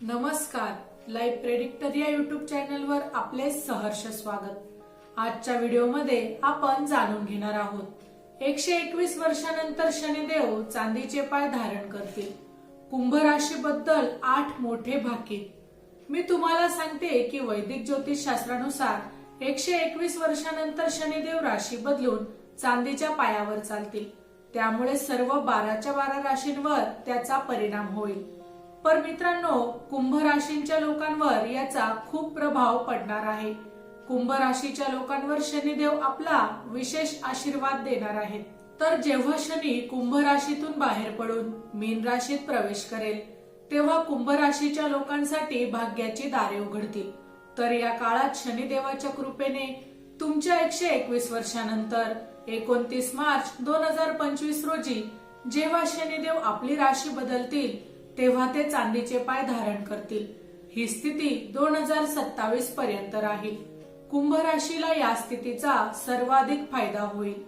नमस्कार. Live predictor या YouTube चॅनलवर आपले सहर्ष स्वागत. आजच्या व्हिडिओमध्ये आपण जाणून घेणार आहोत. एकशे एकवीस वर्षानंतर शनिदेव चांदीचे पाय धारण करतील. कुंभ राशीबद्दल आठ मोठे भाकीत. मी तुम्हाला सांगते की वैदिक ज्योतिष शास्त्रानुसार एकशे एकवीस वर्षानंतर शनिदेव राशी बदलून चांदीच्या पायावर चालतील. त्यामुळे सर्व बाराच्या बारा राशींवर त्याचा परिणाम होईल. पर मित्रांनो कुंभ राशींच्या लोकांवर याचा खूप प्रभाव पडणार आहे. कुंभ राशीच्या लोकांवर शनिदेव आपला विशेष आशीर्वाद देणार आहेत. तर जेव्हा शनी कुंभ राशीतून बाहेर पडून मीन राशीत प्रवेश करेल तेव्हा कुंभ राशीच्या लोकांसाठी भाग्याची दारे उघडतील. तर या काळात शनिदेवाच्या कृपेने तुमच्या एकशे एकवीस वर्षानंतर एकोणतीस मार्च दोन हजार पंचवीस रोजी जेव्हा शनिदेव आपली राशी बदलतील तेव्हा ते चांदीचे पाय धारण करतील. ही स्थिती दोन हजार सत्तावीस पर्यंत राहील. कुंभ राशीला या स्थितीचा सर्वाधिक फायदा होईल.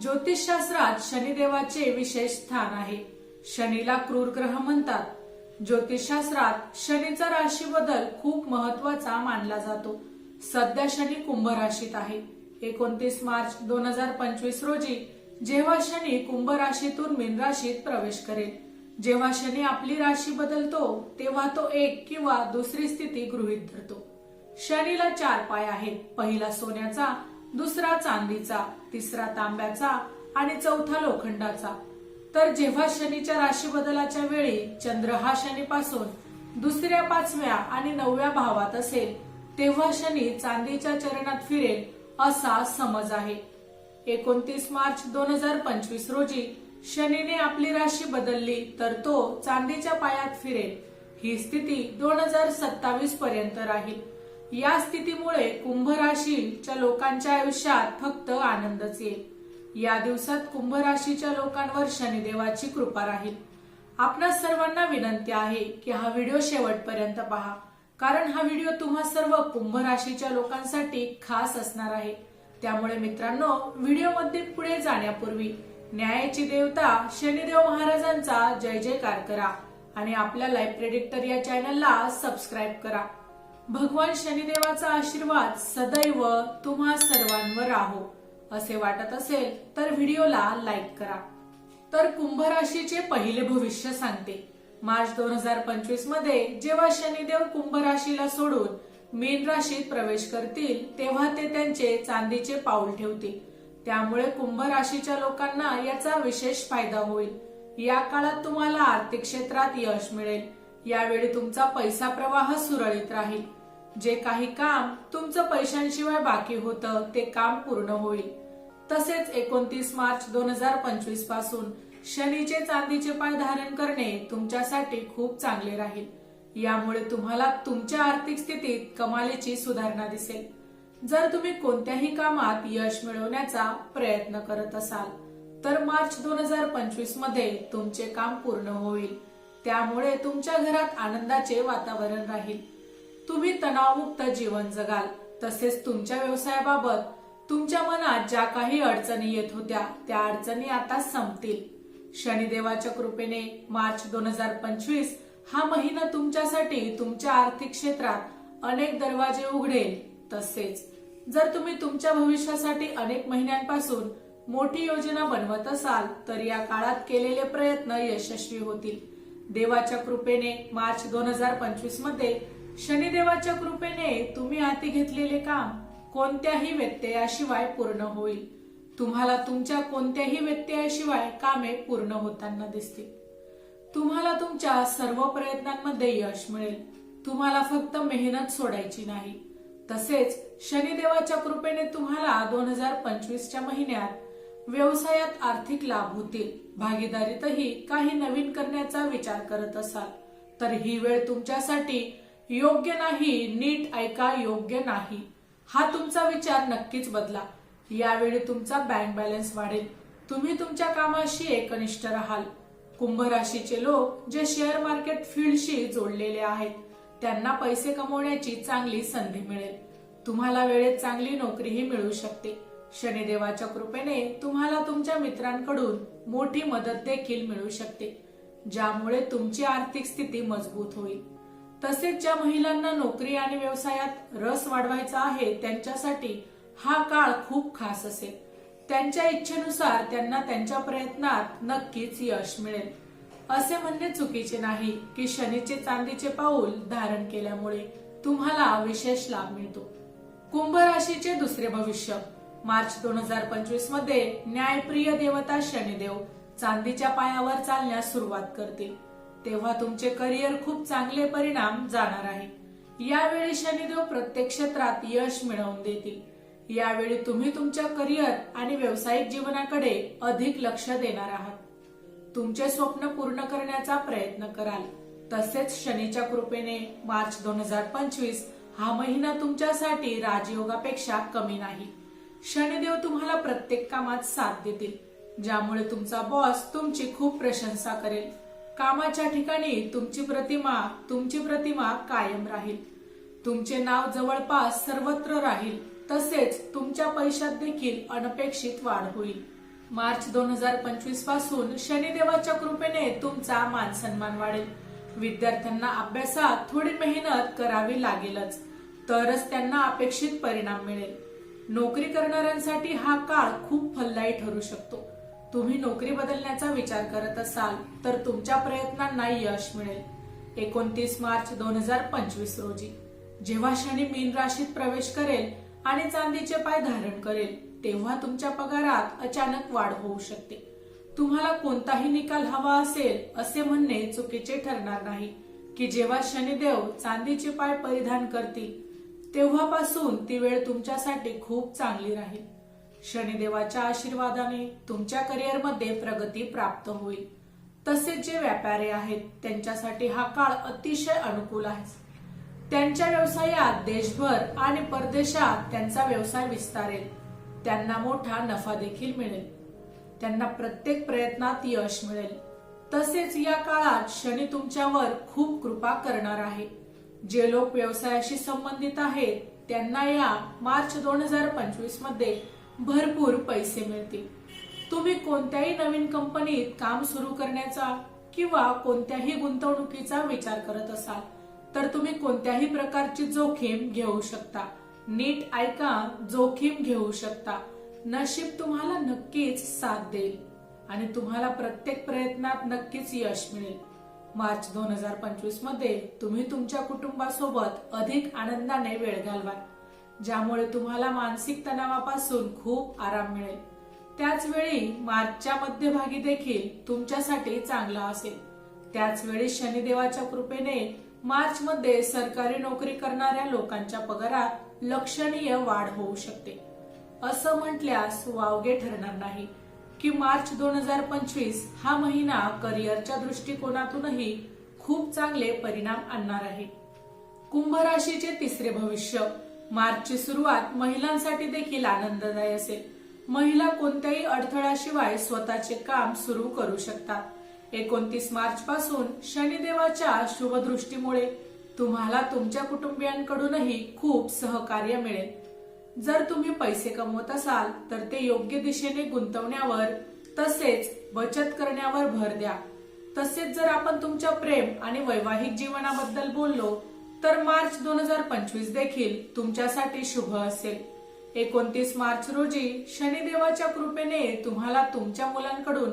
ज्योतिषशास्त्रात शनिदेवाचे विशेष स्थान आहे. शनीला क्रूर ग्रह म्हणतात. ज्योतिषशास्त्रात शनीचा राशी बदल खूप महत्त्वाचा मानला जातो. सध्या शनी कुंभ राशीत आहे. एकोणतीस मार्च दोन हजार पंचवीस रोजी जेव्हा शनी कुंभ राशीतून मीन राशीत प्रवेश करेल जेव्हा शनी आपली राशी बदलतो तेव्हा तो एक किंवा दुसरी स्थिती गृहीत धरतो. शनीला चार पाय आहेत. पहिला सोन्याचा दुसरा चांदीचा तिसरा तांब्याचा आणि चौथा लोखंडाचा. तर जेव्हा शनीच्या राशी बदलाच्या वेळी चंद्र हा शनीपासून दुसऱ्या पाचव्या आणि नवव्या भावात असेल तेव्हा शनी चांदीच्या चरणात फिरेल असा समज आहे. एकोणतीस मार्च दोन हजार पंचवीस रोजी शनीने आपली राशी बदलली तर तो चांदीच्या पायात फिरेल. ही स्थिती दोन हजार सत्तावीस पर्यंत राहील. या स्थितीमुळे कुंभ राशीच्या लोकांच्या आयुष्यात फक्त आनंदच येईल. या दिवसात कुंभ राशीच्या लोकांवर शनिदेवाची कृपा राहील. आपणा सर्वांना विनंती आहे की हा व्हिडिओ शेवटपर्यंत पहा कारण हा व्हिडिओ तुम्हा सर्व कुंभ राशीच्या लोकांसाठी खास असणार आहे. त्यामुळे मित्रांनो व्हिडिओमध्ये पुढे जाण्यापूर्वी न्यायाची देवता शनिदेव महाराजांचा जय जयकार करा आणि आपल्या लाईव्ह प्रेडिक्टर या चॅनलला सबस्क्राईब करा. भगवान शनिदेवाचा आशीर्वाद सदैव तुम्हा सर्वांवर राहो. असे वाटत असेल तर व्हिडिओला लाईक करा. तर कुंभ राशीचे पहिले भविष्य सांगते. मार्च दोन हजार पंचवीसमध्ये जेव्हा शनिदेव कुंभ राशीला सोडून मीन राशीत प्रवेश करतील तेव्हा ते त्यांचे चांदीचे पाऊल ठेवतील. त्यामुळे कुंभ राशीच्या लोकांना याचा विशेष फायदा होईल. या काळात तुम्हाला आर्थिक क्षेत्रात यश मिळेल. यावेळी तुमचा पैसा प्रवाह सुरळीत राहील. जे काही काम तुमचं पैशांशिवाय बाकी होतं ते काम पूर्ण होईल. तसेच एकोणतीस मार्च दोन हजार पंचवीसपासून शनीचे चांदीचे पाय धारण करणे तुमच्यासाठी खूप चांगले राहील. यामुळे तुम्हाला तुमच्या आर्थिक स्थितीत कमालीची सुधारणा दिसेल. जर तुम्ही कोणत्याही कामात यश मिळवण्याचा प्रयत्न करत असाल तर मार्च दोन हजार पंचवीसमध्ये तुमचे काम पूर्ण होईल. त्यामुळे तुमच्या घरात आनंदाचे वातावरण राहील. तुम्ही तणावमुक्त जीवन जगाल. तसेच तुमच्या व्यवसायाबाबत तुमच्या मनात ज्या काही अडचणी येत होत्या त्या अडचणी आता संपतील. शनिदेवाच्या कृपेने मार्च दोन हजार पंचवीस हा महिना तुमच्यासाठी तुमच्या आर्थिक क्षेत्रात अनेक दरवाजे उघडेल. तसेच जर तुम्ही तुमच्या भविष्यासाठी अनेक महिन्यांपासून मोठी योजना बनवत असाल तर या काळात केलेले प्रयत्न यशस्वी होतील. देवाच्या कृपेने मार्च दोन हजार पंचवीसमध्ये शनिदेवाच्या कृपेने तुम्ही हाती घेतलेले काम कोणत्याही व्यत्ययाशिवाय पूर्ण होईल. तुम्हाला तुमच्या कोणत्याही व्यत्ययाशिवाय कामे पूर्ण होताना दिसतील. तुम्हाला तुमच्या सर्व प्रयत्नांमध्ये यश मिळेल. तुम्हाला फक्त मेहनत सोडायची नाही. तसेच शनिदेवाच्या कृपेने तुम्हाला दोन हजार पंचवीसच्या महिन्यात व्यवसायात आर्थिक लाभ होतील. भागीदारीतही काही नवीन करण्याचा विचार करत असाल. तर ही वेळ तुमच्यासाठी योग्य नाही नीट ऐका योग्य नाही. हा तुमचा विचार नक्कीच बदला. यावेळी तुमचा बँक बॅलन्स वाढेल. तुम्ही तुमच्या कामाशी एकनिष्ठ राहाल. कुंभ राशीचे लोक जे शेअर मार्केट फील्डशी जोडलेले आहेत. त्यांना पैसे कमवण्याची चांगली संधी मिळेल. तुम्हाला वेळेत चांगली नोकरीही मिळू शकते. शनिदेवाच्या कृपेने तुम्हाला तुमच्या मित्रांकडून मोठी मदत देखील मिळू शकते ज्यामुळे तुमची आर्थिक स्थिती मजबूत होईल. तसेच ज्या महिलांना नोकरी आणि व्यवसायात रस वाढवायचा आहे त्यांच्यासाठी हा काळ खूप खास असेल. त्यांच्या इच्छेनुसार त्यांना त्यांच्या प्रयत्नात नक्कीच यश मिळेल. असे म्हणणे चुकीचे नाही की शनीचे चांदीचे पाऊल धारण केल्यामुळे तुम्हाला विशेष लाभ मिळतो. कुंभ राशीचे दुसरे भविष्य. मार्च दोन हजार पंचवीसमध्ये न्यायप्रिय देवता शनिदेव चांदीच्या पायावर चालण्यास सुरुवात करतील. तेव्हा तुमचे करिअर खूप चांगले परिणाम जाणार आहे. यावेळी शनिदेव प्रत्येक क्षेत्रात यश मिळवून देतील. यावेळी तुम्ही तुमच्या करिअर आणि व्यावसायिक जीवनाकडे अधिक लक्ष देणार आहात. तुमचे स्वप्न पूर्ण करण्याचा प्रयत्न कराल. तसेच शनीच्या कृपेने मार्च दोन हजार पंचवीस हा महिना तुमच्यासाठी राजयोगापेक्षा कमी नाही. शनिदेव तुम्हाला प्रत्येक कामात साथ देतील ज्यामुळे तुमचा बॉस तुमची खूप प्रशंसा करेल. कामाच्या ठिकाणी तुमची प्रतिमा तुमची प्रतिमा कायम राहील. तुमचे नाव जवळपास सर्वत्र राहील तसेच तुमच्या पैशात देखील अनपेक्षित वाढ होईल. मार्च दोन हजार पंचवीसपासून शनिदेवाच्या कृपेने तुमचा मान सन्मान वाढेल. विद्यार्थ्यांना अभ्यासात थोडी मेहनत करावी लागेलच तरच त्यांना अपेक्षित परिणाम मिळेल. नोकरी करणाऱ्यांसाठी हा काळ खूप फलदायी ठरू शकतो. तुम्ही नोकरी बदलण्याचा विचार करत असाल तर तुमच्या प्रयत्नांना यश मिळेल. एकोणतीस मार्च दोन हजार पंचवीस रोजी जेव्हा शनी मीन राशीत प्रवेश करेल आणि चांदीचे पाय धारण करेल तेव्हा तुमच्या पगारात अचानक वाढ होऊ शकते. तुम्हाला कोणताही निकाल हवा असेल असे म्हणणे चुकीचे ठरणार नाही की जेव्हा शनिदेव चांदीचे पाय परिधान करतील तेव्हापासून ती वेळ तुमच्यासाठी खूप चांगली राहील. शनिदेवाच्या आशीर्वादाने तुमच्या करिअरमध्ये प्रगती प्राप्त होईल. तसेच जे व्यापारी आहेत त्यांच्यासाठी हा काळ अतिशय अनुकूल आहे. त्यांच्या व्यवसायात देशभर आणि परदेशात त्यांचा व्यवसाय विस्तारेल. त्यांना मोठा नफा देखील मिळेल. त्यांना प्रत्येक प्रयत्नात यश मिळेल. तसेच या काळात शनी तुमच्यावर खूप कृपा करणार आहे. जे लोक व्यवसायाशी संबंधित आहेत त्यांना या मार्च दोन हजार पंचवीसमध्ये भरपूर पैसे मिळतील. तुम्ही कोणत्याही नवीन कंपनीत काम सुरू करण्याचा किंवा कोणत्याही गुंतवणुकीचा विचार करत असाल तर तुम्ही कोणत्याही प्रकारची जोखीम घेऊ शकता. नीट ऐका जोखीम घेऊ शकता. नशीब तुम्हाला नक्कीच साथ देईल आणि तुम्हाला प्रत्येक प्रयत्नात नक्कीच यश मिळेल. मार्च दोन हजार पंचवीसमध्ये तुम्ही तुमच्या कुटुंबासोबत अधिक आनंदाने वेळ घालवाल ज्यामुळे तुम्हाला मानसिक तणावापासून खूप आराम मिळेल. त्याच वेळी मार्चच्या मध्यभागी देखील तुमच्यासाठी चांगला असेल. त्याच वेळी शनिदेवाच्या कृपेने मार्च मध्ये सरकारी नोकरी करणाऱ्या लोकांच्या पगारात लक्षणीय वाढ होऊ शकते. असं म्हटल्यास वावगे ठरणार नाही की मार्च दोन हजार पंचवीस हा महिना करिअरच्या दृष्टिकोनातूनही खूप चांगले परिणाम आणणार आहे. कुंभ राशीचे तिसरे भविष्य मार्चची सुरुवात महिलांसाठी देखील आनंददायी असेल. महिला कोणत्याही अडथळ्याशिवाय स्वतःचे काम सुरू करू शकतात. एकोणतीस मार्च पासून शनिदेवाच्या शुभदृष्टीमुळे तुम्हाला तुमच्या कुटुंबियांकडूनही खूप सहकार्य मिळेल. जर तुम्ही पैसे कमवत असाल तर ते योग्य दिशेने गुंतवण्यावर तसेच बचत करण्यावर भर द्या. तसेच जर आपण तुमच्या प्रेम आणि वैवाहिक जीवनाबद्दल बोललो तर मार्च दोन हजार पंचवीस देखील तुमच्यासाठी शुभ असेल. एकोणतीस मार्च रोजी शनिदेवाच्या कृपेने तुम्हाला तुमच्या मुलांकडून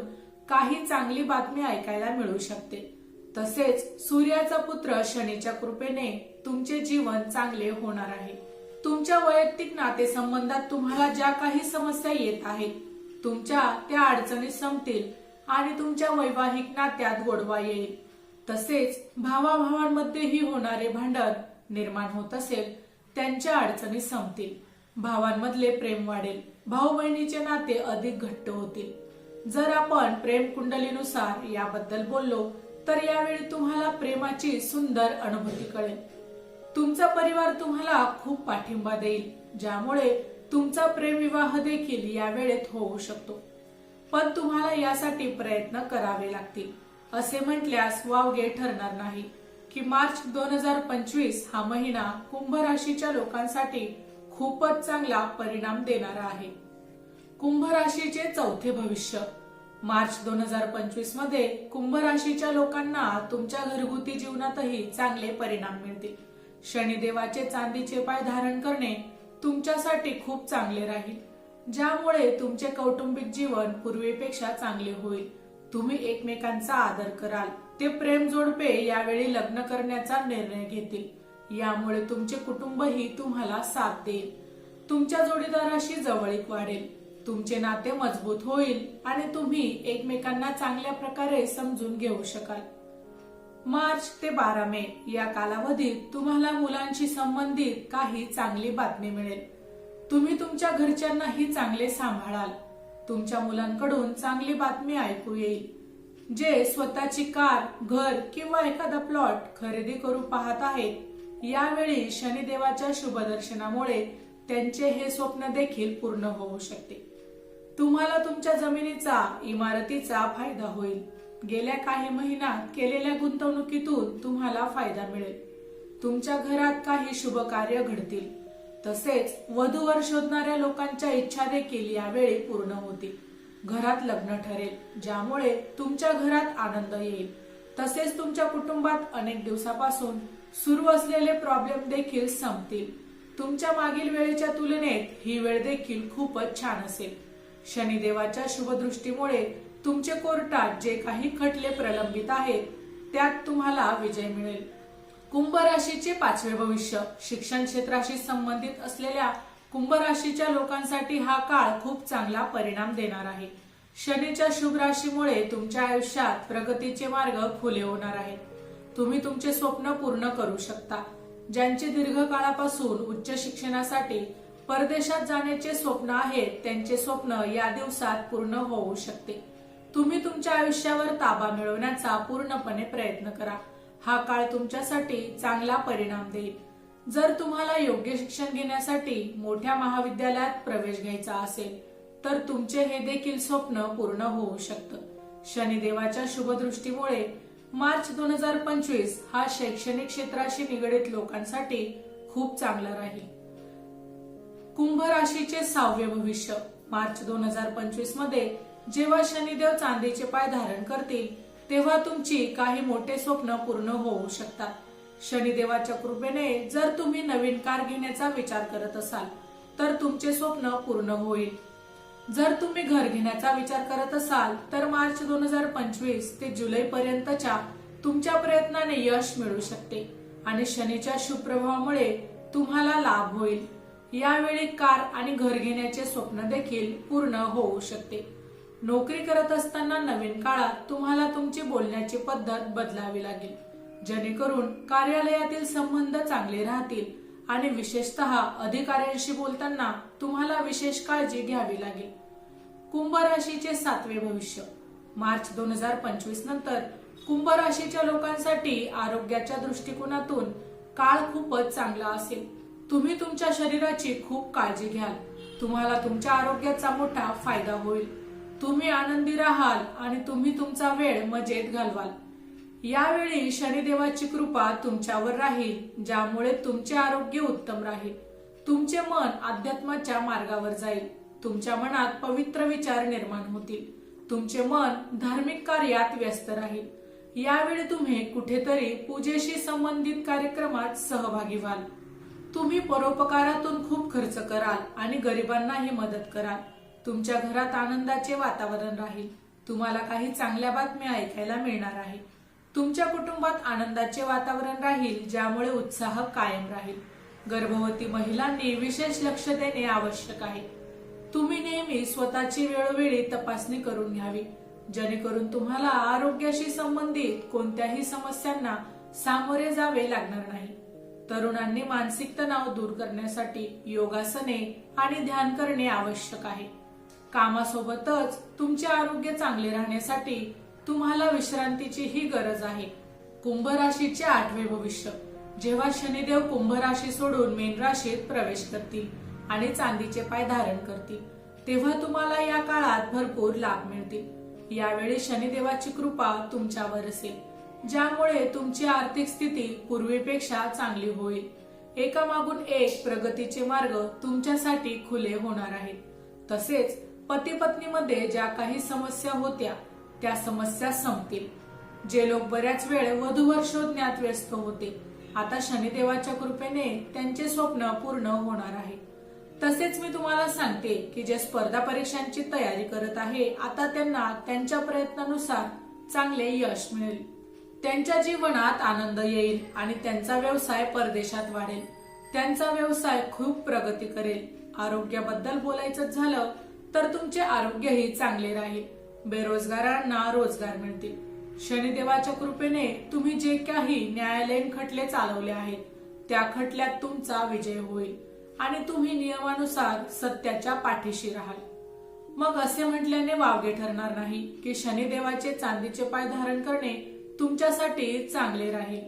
काही चांगली बातमी ऐकायला मिळू शकते. तसेच सूर्याचा पुत्र शनीच्या कृपेने तुमचे जीवन चांगले होणार आहे. तुमच्या वैयक्तिक नातेसंबंधात तुम्हाला ज्या काही समस्या येत आहेत तुमच्या त्या अडचणी संपतील आणि तुमच्या वैवाहिक नात्यात गोडवा येईल. तसेच भावाभावांमध्येही होणारे भांडण निर्माण होत असेल त्यांच्या अडचणी संपतील. भावांमधले प्रेम वाढेल. भाऊ बहिणीचे नाते अधिक घट्ट होतील. जर आपण प्रेम कुंडलीनुसार याबद्दल बोललो तर यावेळी तुम्हाला प्रेमाची सुंदर अनुभूती कळेल. तुमचा परिवार तुम्हाला खूप पाठिंबा देईल ज्यामुळे तुमचा प्रेम विवाह देखील या वेळेत होऊ शकतो. पण तुम्हाला यासाठी प्रयत्न करावे लागतील. असे म्हटल्यास वावगे ठरणार नाही की मार्च दोन हजार पंचवीस हा महिना कुंभ राशीच्या लोकांसाठी खूपच चांगला परिणाम देणारा आहे. कुंभ राशीचे चौथे भविष्य. मार्च दोन हजार पंचवीसमध्ये कुंभ राशीच्या लोकांना तुमच्या घरगुती जीवनातही चांगले परिणाम मिळतील. शनिदेवाचे चांदीचे पाय धारण करणे तुमच्यासाठी खूप चांगले राहील. ज्यामुळे तुमचे कौटुंबिक जीवन पूर्वीपेक्षा चांगले होईल. तुम्ही एकमेकांचा आदर कराल. ते प्रेम जोडपे यावेळी लग्न करण्याचा निर्णय घेतील. यामुळे तुमचे कुटुंबही तुम्हाला साथ देईल. तुमच्या जोडीदाराशी जवळीक वाढेल. तुमचे नाते मजबूत होईल आणि तुम्ही एकमेकांना चांगल्या प्रकारे समजून घेऊ शकाल. मार्च ते बारा मे या कालावधीत तुम्हाला मुलांशी संबंधित काही चांगली बातमी मिळेल. तुम्ही तुमच्या घरच्यांनाही चांगले सांभाळाल. तुमच्या मुलांकडून चांगली बातमी ऐकू येईल. जे स्वतःची कार घर किंवा एखादा प्लॉट खरेदी करू पाहत आहेत यावेळी शनिदेवाच्या शुभदर्शनामुळे त्यांचे हे स्वप्न देखील पूर्ण होऊ शकते. तुम्हाला तुमच्या जमिनीचा इमारतीचा फायदा होईल. गेल्या काही महिन्यात केलेल्या गुंतवणुकीतून तुम्हाला फायदा मिळेल. तुमच्या घरात काही शुभ कार्य घडतील. तसेच वधूवर शोधणाऱ्या लोकांच्या इच्छा देखील यावेळी पूर्ण होतील. घरात लग्न ठरेल ज्यामुळे तुमच्या घरात आनंद येईल. तसेच तुमच्या कुटुंबात अनेक दिवसापासून सुरू असलेले प्रॉब्लेम देखील संपतील. तुमच्या मागील वेळेच्या तुलनेत ही वेळ देखील खूपच छान असेल. शनिदेवाच्या शुभदृष्टीमुळे तुमचे कोर्टात जे काही खटले प्रलंबित आहेत त्यात तुम्हाला विजय मिळेल. कुंभ राशीचे पाचवे भविष्य शिक्षण क्षेत्राशी संबंधित असलेल्या कुंभ राशीच्या लोकांसाठी हा काळ खूप चांगला परिणाम देणार आहे. शनीच्या शुभ राशीमुळे तुमच्या आयुष्यात प्रगतीचे मार्ग खुले होणार आहेत. तुम्ही तुमचे स्वप्न पूर्ण करू शकता. ज्यांचे दीर्घकाळापासून उच्च शिक्षणासाठी परदेशात जाण्याचे स्वप्न आहे त्यांचे स्वप्न या दिवसात पूर्ण होऊ शकते. तुम्ही तुमच्या आयुष्यावर ताबा मिळवण्याचा पूर्णपणे प्रयत्न करा. हा काळ तुमच्यासाठी चांगला परिणाम देईल. जर तुम्हाला योग्य शिक्षण घेण्यासाठी मोठ्या महाविद्यालयात प्रवेश घ्यायचा असेल तर तुमचे हे देखील स्वप्न पूर्ण होऊ शकतं. शनिदेवाच्या शुभदृष्टीमुळे मार्च दोन हजार पंचवीस हा शैक्षणिक क्षेत्राशी निगडित लोकांसाठी खूप चांगला राहील. कुंभ राशीचे सहावे भविष्य. मार्च दोन हजार पंचवीसमध्ये जेव्हा शनिदेव चांदीचे पाय धारण करतील तेव्हा तुमची काही मोठे स्वप्न पूर्ण होऊ शकतात. शनिदेवाच्या कृपेने जर तुम्ही नवीन कार घेण्याचा विचार करत असाल तर तुमचे स्वप्न पूर्ण होईल. जर तुम्ही घर घेण्याचा विचार करत असाल तर मार्च दोन हजार पंचवीस ते जुलै पर्यंतच्या तुमच्या प्रयत्नाने यश मिळू शकते आणि शनीच्या शुभप्रभावामुळे तुम्हाला लाभ होईल. यावेळी कार आणि घर घेण्याचे स्वप्न देखील पूर्ण होऊ शकते. नोकरी करत असताना नवीन काळात तुम्हाला तुमची बोलण्याची पद्धत बदलावी लागेल. जेणेकरून कार्यालयातील संबंध चांगले राहतील आणि विशेषतः अधिकाऱ्यांशी बोलताना तुम्हाला विशेष काळजी घ्यावी लागेल. कुंभ राशीचे सातवे भविष्य. मार्च दोन हजार पंचवीस नंतर कुंभ राशीच्या लोकांसाठी आरोग्याच्या दृष्टिकोनातून काळ खूपच चांगला असेल. तुम्ही तुमच्या शरीराची खूप काळजी घ्याल. तुम्हाला तुमच्या आरोग्याचा मोठा फायदा होईल. तुम्ही आनंदी राहाल आणि तुम्ही तुमचा वेळ मजेत घालवाल. यावेळी शनिदेवाची कृपा तुमच्यावर राहील ज्यामुळे तुमचे आरोग्य उत्तम राहील. तुमचे मन अध्यात्माच्या मार्गावर जाईल. तुमच्या मनात पवित्र विचार निर्माण होतील. तुमचे मन धार्मिक कार्यात व्यस्त राहील. यावेळी तुम्ही कुठेतरी पूजेशी संबंधित कार्यक्रमात सहभागी व्हाल. तुम्ही परोपकारातून खूप खर्च कराल आणि गरिबांनाही मदत कराल. तुमच्या घरात आनंदाचे वातावरण राहील. तुम्हाला काही चांगल्या बातम्या ऐकायला मिळणार आहे. तुमच्या कुटुंबात आनंदाचे वातावरण राहील ज्यामुळे उत्साह कायम राहील. गर्भवती महिलांनी विशेष लक्ष देणे आवश्यक आहे. तुम्ही नेहमी स्वतःची वेळोवेळी तपासणी करून घ्यावी. जेणेकरून तुम्हाला आरोग्याशी संबंधित कोणत्याही समस्यांना सामोरे जावे लागणार नाही. तरुणांनी मानसिक तणाव दूर करण्यासाठी योगासने आणि ध्यान करणे आवश्यक आहे. कामासोबतच तुमचे आरोग्य चांगले राहण्यासाठी तुम्हाला विश्रांतीचीही गरज आहे. कुंभ राशीचे आठवे भविष्य. जेव्हा शनिदेव कुंभ राशी सोडून मेन राशीत प्रवेश करतील आणि चांदीचे पाय धारण करतील तेव्हा तुम्हाला या काळात भरपूर लाभ मिळतील. यावेळी शनिदेवाची कृपा तुमच्यावर असेल. ज्यामुळे तुमची आर्थिक स्थिती पूर्वीपेक्षा चांगली होईल. एकामागून एक प्रगतीचे मार्ग तुमच्यासाठी खुले होणार आहेत. तसेच पती पत्नीमध्ये ज्या काही समस्या होत्या त्या समस्या संपतील. जे लोक बऱ्याच वेळ वधूवर शोधण्यात व्यस्त होते. आता शनिदेवाच्या कृपेने त्यांचे स्वप्न पूर्ण होणार आहे. तसेच मी तुम्हाला सांगते की जे स्पर्धा परीक्षांची तयारी करत आहे आता त्यांना त्यांच्या प्रयत्नानुसार चांगले यश मिळेल. त्यांच्या जीवनात आनंद येईल आणि त्यांचा व्यवसाय परदेशात वाढेल. त्यांचा व्यवसाय खूप प्रगती करेल. आरोग्याबद्दल बोलायचं झालं तर तुमचे आरोग्यही चांगले राहील. बेरोजगारांना रोजगार मिळतील. शनिदेवाच्या कृपेने तुम्ही जे काही न्यायालयीन खटले चालवले आहेत त्या खटल्यात तुमचा विजय होईल आणि तुम्ही नियमानुसार सत्याच्या पाठीशी राहाल. मग असे म्हटल्याने वावगे ठरणार नाही की शनिदेवाचे चांदीचे पाय धारण करणे तुमच्यासाठी चांगले राहील.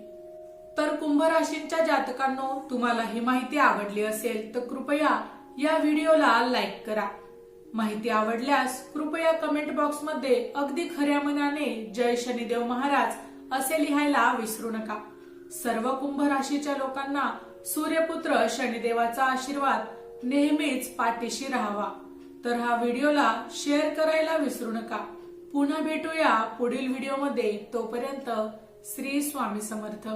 तर कुंभ राशींच्या जातकांनो तुम्हाला ही माहिती आवडली असेल तर कृपया या व्हिडिओला लाईक करा. माहिती आवडल्यास कृपया कमेंट बॉक्समध्ये अगदी खऱ्या मनाने जय शनिदेव महाराज असे लिहायला विसरू नका. सर्व कुंभ राशीच्या लोकांना सूर्यपुत्र शनिदेवाचा आशीर्वाद नेहमीच पाठीशी राहावा. तर हा व्हिडिओला शेअर करायला विसरू नका. पुन्हा भेटूया पुढील व्हिडिओमध्ये. तोपर्यंत श्री स्वामी समर्थ.